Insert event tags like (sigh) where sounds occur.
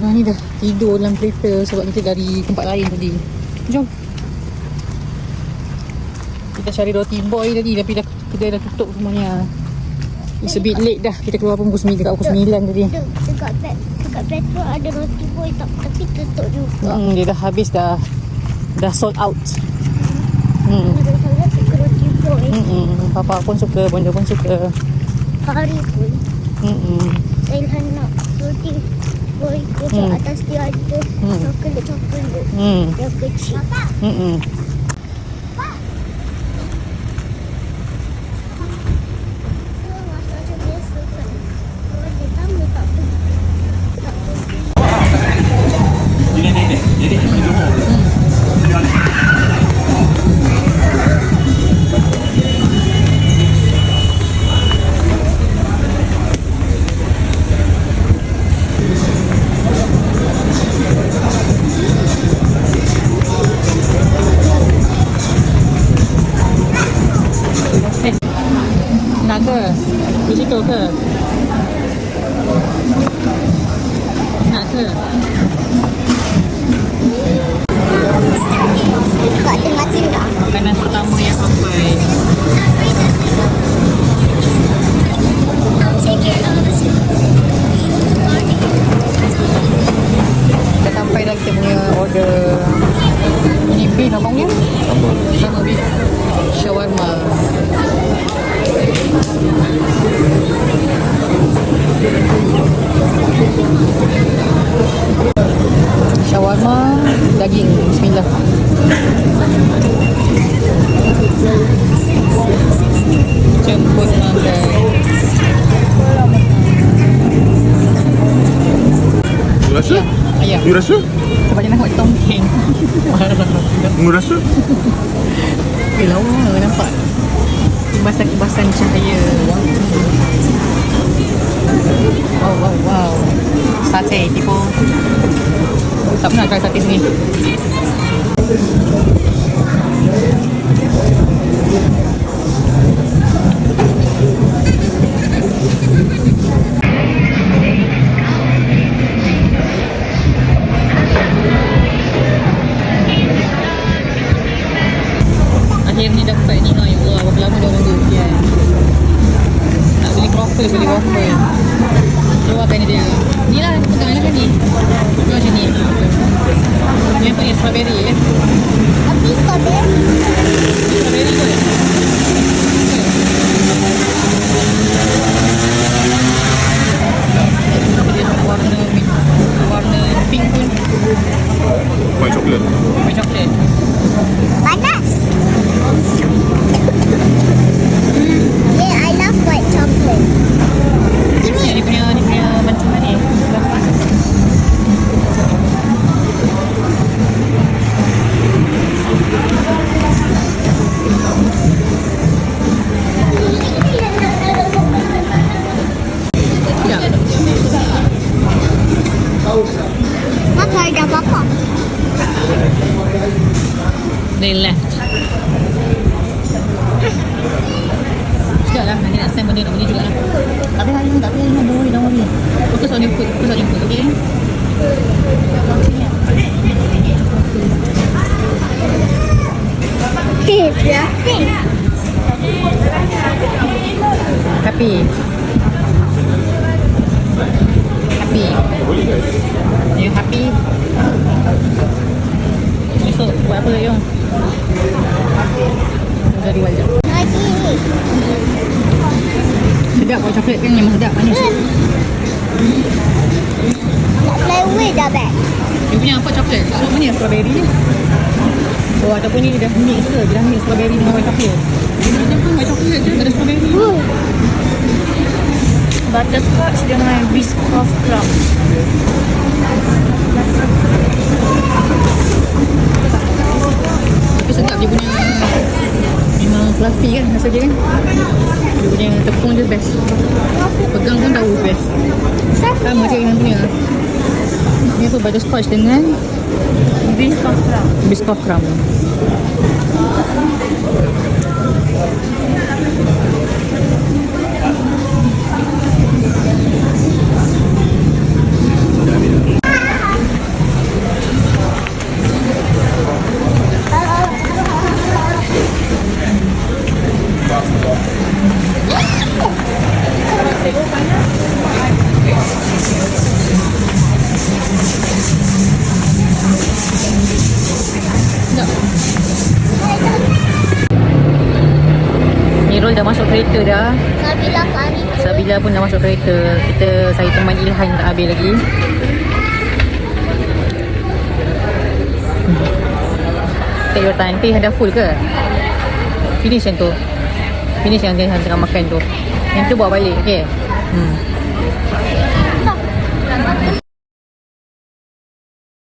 Orang ni dah tidur dalam kereta sebab kita dari tempat lain tadi. Jom. Kita cari roti boy tadi tapi dah kita dah tutup semuanya. It's a bit late dah. Kita keluar pun pukul 9 dekat pukul 9 tadi. Dek, dekat dekat petrol ada roti boy tak, tapi tutup juga. Hmm, dia dah habis dah dah sold out. Hmm. Boy. Hmm, hmm. Papa pun suka, bunda pun suka. Hari pun Hmm. hmm. Nak roti boy kecil Hmm. atas dia ada Hmm. coklat-coklat Hmm. yang kecil. Hmm. hmm. Masa macam biasa kan. Kalau dia tamu tak pergi. Tak pergi. Eh, nak ke? Di situ ke? Nak ke? Tengah. Makanan pertama yang sampai. Dah sampai dah kita punya order. Ini beef apa punya? Sama. Sama beef. Shawarma. Shawarma daging. Bismillah. Jemput. You rasa? Ayam. You rasa? Sebab dia nak buat tongking. (laughs) You rasa? Eh, lawa nampak. Kibasan-kibasan cahaya. Wow, wow, wow. Sate, tipu. Tak pernah try sate sini. Nak beli croffle, beli waffle. Keluarkan They left. Sekejap lah, nanti nak send benda nak beli juga lah. Tak payah Aina, tak payah don't worry, don't worry. Focus on your food, focus on your food, okay? Fluffy. Happy. Happy. You happy? Esok buat apa lagi Jadi wajah. Sedap buat coklat kan memang sedap manis. Tak fly away dah back. Dia punya apa coklat? So ni strawberry ni? Oh ataupun ni dia dah mix ke? Dia dah mix strawberry dengan white chocolate. Dia pun white chocolate je, tak ada strawberry. Butterscotch dengan Biscoff Club. Tepung dia best. Pegang pun tahu best. Sama je dengan punya. Ni apa butterscotch dengan Biscoff Club. Biscoff crumb kereta dah. Fahri. Sabila pun dah masuk kereta. Kita saya teman Ilhan tak habis lagi. Hmm. Take your time. Teh dah full ke? Finish yang tu. Finish yang dia tengah makan tu. Yang tu bawa balik. Okay. Hmm.